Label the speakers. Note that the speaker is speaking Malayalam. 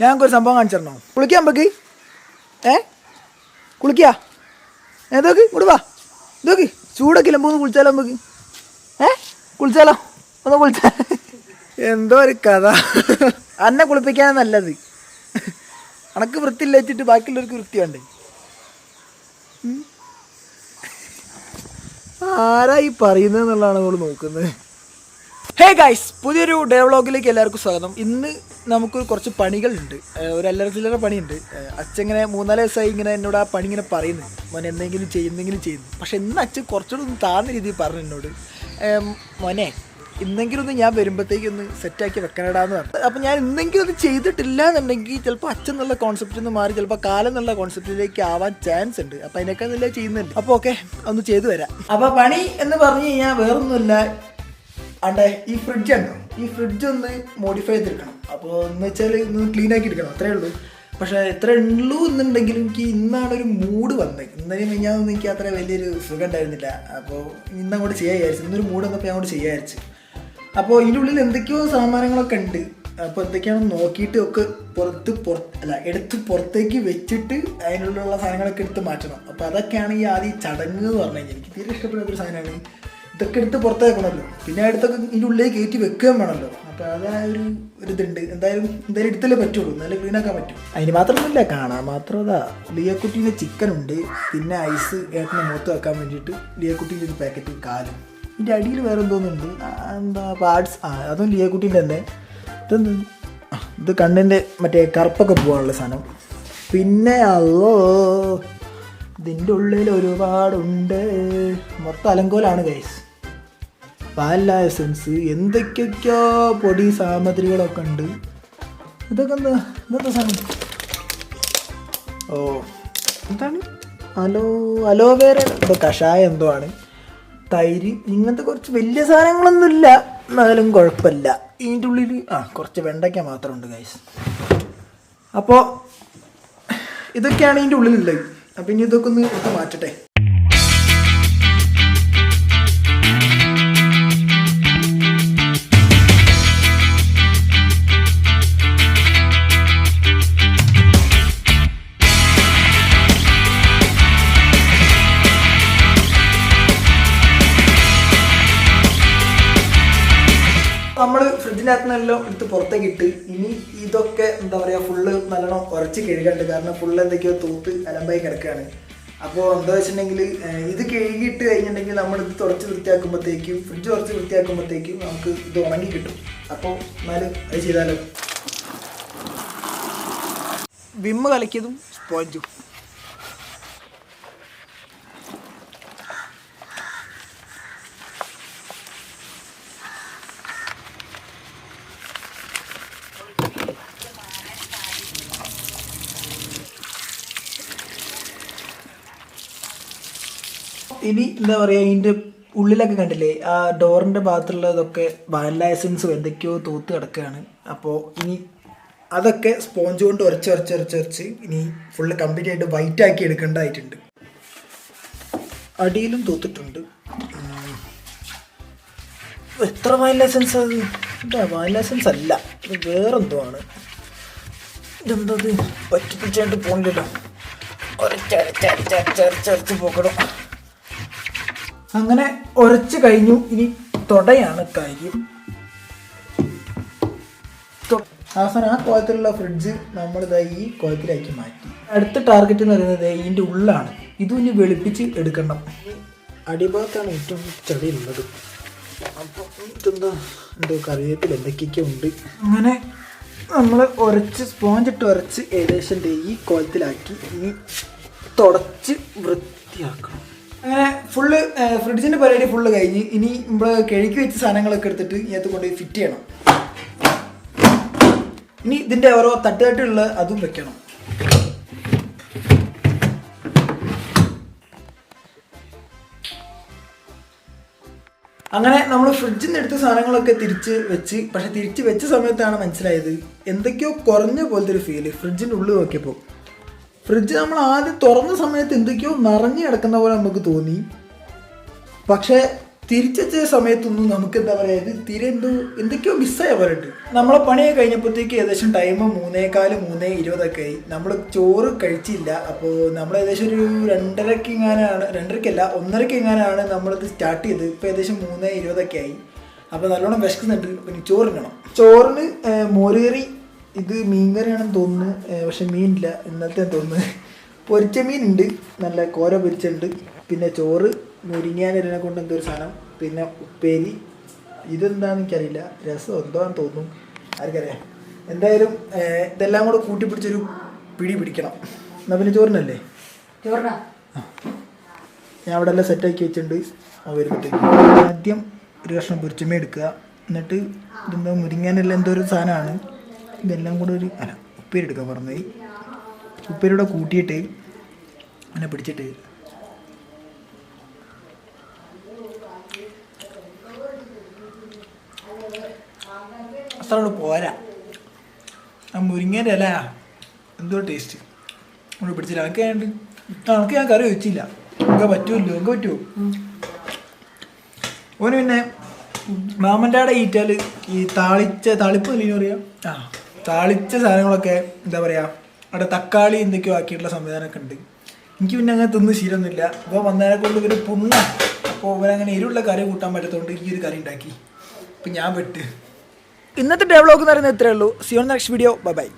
Speaker 1: ഞങ്ങൾക്കൊരു സംഭവം കാണിച്ചിരണോ? കുളിക്കാം നമുക്ക് ഏ? കുളിക്കാ ഏതോക്ക് ഇങ്ങോട്ട് വാ. ഇതോക്ക് ചൂടൊക്കെ ഇല്ല? ഒന്ന് കുളിച്ചാലോ നമുക്ക് ഏ? കുളിച്ചാലോ? ഒന്ന് കുളിച്ച. എന്തോ ഒരു കഥ. അന്നെ കുളിപ്പിക്കാനാണ് നല്ലത്. അനക്ക് വൃത്തി വെച്ചിട്ട് ബാക്കിയുള്ളവർക്ക് വൃത്തി വേണ്ടേ? ആരായി ആരാ ഈ പറയുന്നത് എന്നുള്ളതാണ് നമ്മൾ നോക്കുന്നത്. ഹേ ഗൈസ് പുതിയൊരു ഡയലോഗിലേക്ക് എല്ലാവർക്കും സ്വാഗതം. ഇന്ന് നമുക്ക് കുറച്ച് പണികളുണ്ട്. ഒരു അല്ലറ ചില്ലറ പണിയുണ്ട് അച്ഛങ്ങനെ മൂന്നാൽ ദിവസമായി ഇങ്ങനെ എന്നോട് ആ പണി ഇങ്ങനെ പറയുന്നു. മോനെ എന്തെങ്കിലും ചെയ്യുന്നെങ്കിലും ചെയ്യുന്നു പക്ഷെ ഇന്ന് അച്ഛൻ കുറച്ചുകൂടെ ഒന്ന് താഴ്ന്ന രീതിയിൽ പറഞ്ഞു എന്നോട്. മോനെ ഇന്നെങ്കിലും ഒന്ന് ഞാൻ വരുമ്പോഴത്തേക്ക് ഒന്ന് സെറ്റാക്കി വെക്കണടാന്ന് പറഞ്ഞു. അപ്പം ഞാൻ ഇന്നെങ്കിലും അത് ചെയ്തിട്ടില്ല എന്നുണ്ടെങ്കിൽ ചിലപ്പോൾ അച്ഛൻ എന്നുള്ള കോൺസെപ്റ്റ് നിന്ന് മാറി ചിലപ്പോൾ കാലം എന്നുള്ള കോൺസെപ്റ്റിലേക്ക് ആവാൻ ചാൻസ് ഉണ്ട്. അപ്പം അതിനൊക്കെ നല്ല ചെയ്യുന്നുണ്ട്. അപ്പോൾ ഓക്കെ ഒന്ന് ചെയ്തു വരാം അപ്പോൾ പണി എന്ന് പറഞ്ഞു കഴിഞ്ഞാൽ വേറൊന്നുമില്ല. അണ്ടേ ഈ ഫ്രിഡ്ജ് ഉണ്ടോ ഈ ഫ്രിഡ്ജ് ഒന്ന് മോഡിഫൈ ചെയ്തെടുക്കണം. അപ്പോൾ എന്ന് വെച്ചാൽ ഇന്ന് ക്ലീൻ ആക്കി എടുക്കണം. അത്രേ ഉള്ളൂ. പക്ഷേ എത്ര ഉള്ളൂ എന്നുണ്ടെങ്കിലും എനിക്ക് ഇന്നാണ് ഒരു മൂഡ് വന്നത്. ഇന്നലെ മിഞ്ഞാന്നൊന്നും എനിക്ക് അത്ര വലിയൊരു സുഖം ഉണ്ടായിരുന്നില്ല. അപ്പോൾ ഇന്ന് അങ്ങോട്ട് ചെയ്യാൻ വിചാരിച്ചു. ഇന്നൊരു മൂഡ് വന്നപ്പോൾ ഞാൻ അങ്ങോട്ട് ചെയ്യാൻ വിചാരിച്ചു. അപ്പോൾ ഇതിന്റെ ഉള്ളിൽ എന്തൊക്കെയോ സാമാനങ്ങളൊക്കെ ഉണ്ട്. അപ്പോൾ എന്തൊക്കെയാണെന്ന് നോക്കിയിട്ട് ഒക്കെ പുറത്ത് പുറത്ത് അല്ല എടുത്ത് പുറത്തേക്ക് വെച്ചിട്ട് അതിനുള്ളിലുള്ള സാധനങ്ങളൊക്കെ എടുത്ത് മാറ്റണം. അപ്പോൾ അതൊക്കെയാണ് ഈ ആദ്യം ചടങ്ങ് എന്ന് പറഞ്ഞു കഴിഞ്ഞാൽ എനിക്ക് തീരെ ഇഷ്ടപ്പെടുന്ന ഒരു സാധനമാണ് ഇതൊക്കെ എടുത്ത് പുറത്തേക്കണമല്ലോ. പിന്നെ അടുത്തൊക്കെ ഇതിന്റെ ഉള്ളിലേക്ക് കയറ്റി വെക്കുകയും വേണമല്ലോ. അപ്പോൾ അതാ ഒരു ഒരു ഇതുണ്ട് എന്തായാലും എന്തായാലും എടുത്തല്ലേ പറ്റുള്ളൂ. നല്ല ക്ലീൻ ആക്കാൻ പറ്റും. അതിന് മാത്രമൊന്നുമില്ല കാണാൻ മാത്രം അതാ ലിയക്കുട്ടീന്റെ ചിക്കൻ ഉണ്ട്. പിന്നെ ഐസ് ഏട്ടനെ മുഖത്ത് വെക്കാൻ വേണ്ടിയിട്ട് ലിയക്കുട്ടീന്റെ ഒരു പാക്കറ്റ് കാലും. ഇതിന്റെ അടിയിൽ വേറെ എന്തോന്നുണ്ട് എന്താ പാർട്സ് ആ അതും ലിയക്കുട്ടീന്റെ തന്നെ. ഇതെന്ത്? ഇത് കണ്ണിന്റെ മറ്റേ കറുപ്പൊക്കെ പോകാനുള്ള സാധനം. പിന്നെ അല്ലോ ഇതിന്റെ ഉള്ളിൽ ഒരുപാടുണ്ട്. മൊത്തം അലങ്കോലാണ് ഗൈസ് പാല എസൻസ് എന്തൊക്കെയൊക്കെയോ പൊടി സാമഗ്രികളൊക്കെ ഉണ്ട്. ഇതൊക്കെ എന്താ സാധനം? ഓ എന്താണ്? അലോ അലോവേര എന്തോ കഷായം എന്തോ ആണ്. തൈര് ഇങ്ങനത്തെ കുറച്ച് വലിയ സാധനങ്ങളൊന്നുമില്ല. എന്നാലും കുഴപ്പമില്ല. ഇതിന്റെ ഉള്ളിൽ ആ കുറച്ച് വെണ്ടയ്ക്ക മാത്രമുണ്ട് ഗൈസ് അപ്പോൾ ഇതൊക്കെയാണ് ഇതിന്റെ ഉള്ളിലുള്ളത്. അപ്പം ഇനി ഇതൊക്കെ ഒന്ന് മാറ്റട്ടെ. നമ്മൾ ഫ്രിഡ്ജിനകത്ത് നിന്നെല്ലാം എടുത്ത് പുറത്തേക്ക് ഇട്ട് ഇനി ഇതൊക്കെ എന്താ പറയുക ഫുള്ള് നല്ലോണം കുറച്ച് കഴുകണ്ട് കാരണം ഫുള്ള് എന്തൊക്കെയോ തൂത്ത് അലമ്പായി കിടക്കുകയാണ്. അപ്പോൾ എന്താ വെച്ചിട്ടുണ്ടെങ്കിൽ ഇത് കഴുകിയിട്ട് കഴിഞ്ഞിട്ടുണ്ടെങ്കിൽ നമ്മൾ ഇത് തുടച്ച് വൃത്തിയാക്കുമ്പോഴത്തേക്കും ഫ്രിഡ്ജ് കുറച്ച് വൃത്തിയാക്കുമ്പോഴത്തേക്കും നമുക്ക് ഇത് ഉണങ്ങി കിട്ടും. അപ്പോൾ എന്നാലും അത് ചെയ്താലോ? വിമ്മ കലക്കിയതും സ്പോഞ്ചും. ഇനി എന്താ പറയുക ഇതിന്റെ ഉള്ളിലൊക്കെ കണ്ടില്ലേ ആ ഡോറിന്റെ ഭാഗത്തുള്ളതൊക്കെ വാനില എന്തൊക്കെയോ തൂത്ത് കിടക്കുകയാണ്. അപ്പോൾ ഇനി അതൊക്കെ സ്പോഞ്ച് കൊണ്ട് ഉരച്ച് ഉരച്ച് ഉരച്ച് ഉരച്ച് ഇനി ഫുള്ള് കംപ്ലീറ്റ് ആയിട്ട് വൈറ്റ് ആക്കി എടുക്കേണ്ടതായിട്ടുണ്ട്. അടിയിലും തൂത്തിട്ടുണ്ട്. എത്ര വാനില ലൈസൻസ് അത്? ഇതാ ലൈസൻസ് അല്ല ഇത് വേറെന്തോ ആണ് ഇതെന്താ ഇത്? പറ്റിപ്പിച്ചായിട്ട് പോകണ്ടല്ലോ ഒരച്ചരച്ചരച്ചരച്ചരച്ച് പോകണം അങ്ങനെ ഉരച്ച് കഴിഞ്ഞു. ഇനി തൊടയാണ് കാര്യം. അവസാനം ആ കോലത്തിലുള്ള ഫ്രിഡ്ജ് നമ്മൾ ഇതാ ഈ കോലത്തിലാക്കി മാറ്റി. അടുത്ത ടാർഗറ്റ് എന്ന് പറയുന്നത് ഇതിന്റെ ഉള്ളാണ്. ഇതും ഇനി വെളുപ്പിച്ച് എടുക്കണം. അടിഭാഗത്താണ് ഏറ്റവും ചെടിയുള്ളത് അപ്പോൾ ഇതെന്താ? എന്തോ കറിവേപ്പിൽ എന്തൊക്കെയൊക്കെ ഉണ്ട്. അങ്ങനെ നമ്മൾ ഉരച്ച് സ്പോഞ്ച് ഇട്ട് ഉരച്ച് ഏകദേശം ഈ കോലത്തിലാക്കി. ഇനി തുടച്ച് വൃത്തിയാക്കണം. അങ്ങനെ ഫുള്ള് ഫ്രിഡ്ജിന്റെ പരിപാടി ഫുള്ള് കഴിഞ്ഞ് ഇനി നമ്മൾ കിഴക്കി വെച്ച സാധനങ്ങളൊക്കെ എടുത്തിട്ട് ഇതിനകത്ത് കൊണ്ടുപോയി ഫിറ്റ് ചെയ്യണം. ഇനി ഇതിന്റെ ഓരോ തട്ടുതട്ടുള്ള അതും വെക്കണം. അങ്ങനെ നമ്മൾ ഫ്രിഡ്ജിൽ നിന്ന് എടുത്ത സാധനങ്ങളൊക്കെ തിരിച്ച് വെച്ച് പക്ഷെ തിരിച്ച് വെച്ച സമയത്താണ് മനസ്സിലായത് എന്തൊക്കെയോ കുറഞ്ഞ പോലത്തെ ഒരു ഫീൽ ഫ്രിഡ്ജിന്റെ ഉള്ളിൽ നോക്കിയപ്പോൾ ഫ്രിഡ്ജ് നമ്മൾ ആദ്യം തുറന്ന സമയത്ത് എന്തൊക്കെയോ നിറഞ്ഞു കിടക്കുന്ന പോലെ നമുക്ക് തോന്നി. പക്ഷേ തിരിച്ചെത്തിയ സമയത്തൊന്നും നമുക്ക് എന്താ പറയുക തീരെ എന്തോ എന്തൊക്കെയോ മിസ്സായ പോലെ ഉണ്ട് നമ്മളെ പണിയൊക്കെ കഴിഞ്ഞപ്പോഴത്തേക്ക് ഏകദേശം ടൈം മൂന്നേക്കാൽ മൂന്നേ ഇരുപതൊക്കെ ആയി. നമ്മൾ ചോറ് കഴിച്ചില്ല. അപ്പോൾ നമ്മൾ ഏകദേശം ഒരു രണ്ടരക്ക് എങ്ങാനാണ് രണ്ടരക്കല്ല ഒന്നരക്ക് എങ്ങാനാണ് നമ്മളിത് സ്റ്റാർട്ട് ചെയ്തത് ഇപ്പോൾ ഏകദേശം മൂന്നേ ഇരുപതൊക്കെ ആയി. അപ്പോൾ നല്ലോണം വിശക്കുന്നുണ്ട്. പിന്നെ ഇനി ചോറ് ഇടണം ചോറിന് മോരുകറി ഇത് മീൻകറിയാണെന്ന് തോന്നുന്നു. പക്ഷെ മീനില്ല. ഇന്നത്തെ തോന്നുന്നു. പൊരിച്ച മീനുണ്ട്. നല്ല കോര പൊരിച്ചുണ്ട് പിന്നെ ചോറ് മുരിങ്ങാനിരനെ കൊണ്ട് എന്തോ ഒരു സാധനം. പിന്നെ ഉപ്പേരി. ഇതെന്താണെന്ന് എനിക്കറിയില്ല. രസം എന്തോന്ന് തോന്നും ആർക്കറിയാം. എന്തായാലും ഇതെല്ലാം കൂടെ കൂട്ടിപ്പിടിച്ചൊരു പിടി പിടിക്കണം. എന്നാൽ പിന്നെ ചോറിനല്ലേ?
Speaker 2: ചോറിനാ?
Speaker 1: ഞാൻ അവിടെ എല്ലാം സെറ്റാക്കി വെച്ചിട്ടുണ്ട്. ആ വരുമ്പോഴത്തേക്ക് ആദ്യം ഒരു കഷ്ണം പൊരിച്ചമേ എടുക്കുക. എന്നിട്ട് ഇതെന്തോ മുരിങ്ങാനെല്ലാം എന്തോ ഒരു സാധനമാണ്. ഇതെല്ലാം കൂടെ ഒരു അല്ല ഉപ്പേരി എടുക്കാൻ പറഞ്ഞത്. ഉപ്പേരിയുടെ കൂട്ടിയിട്ട് അങ്ങനെ പിടിച്ചിട്ട് അത്ര പോരാ. ആ മുരിങ്ങേന്റെ ഇല എന്തോ ടേസ്റ്റ് നമ്മൾ പിടിച്ചില്ല. എനിക്ക് ഉണ്ട് നമുക്ക് ഞാൻ കറി വെച്ചില്ല. എനിക്ക് പറ്റുമല്ലോ എനിക്ക് പറ്റുമോ ഓന് പിന്നെ മാമന്റെ അവിടെ ഈറ്റാൽ ഈ താളിച്ച താളിപ്പ് അല്ലെങ്കിൽ പറയാം? ആ. താളിച്ച സാധനങ്ങളൊക്കെ എന്താ പറയുക അവിടെ തക്കാളി എന്തൊക്കെയോ ആക്കിയിട്ടുള്ള സംവിധാനമൊക്കെ ഉണ്ട് എനിക്ക് പിന്നെ അങ്ങനെ തിന്ന് ശീലമൊന്നുമില്ല. അപ്പോൾ വന്നതിനെ കൊണ്ട് ഇവർ പുണ്ണ. അപ്പോൾ ഇവരങ്ങനെ ഇരുള്ള കറി കൂട്ടാൻ പറ്റത്തോണ്ട് ഈ ഒരു കറി ഉണ്ടാക്കി. അപ്പം ഞാൻ പെട്ട്. ഇന്നത്തെ ഡെവലോക്ക് എന്ന് പറയുന്നത് ഇത്രയേ ഉള്ളൂ. See you on next video bye bye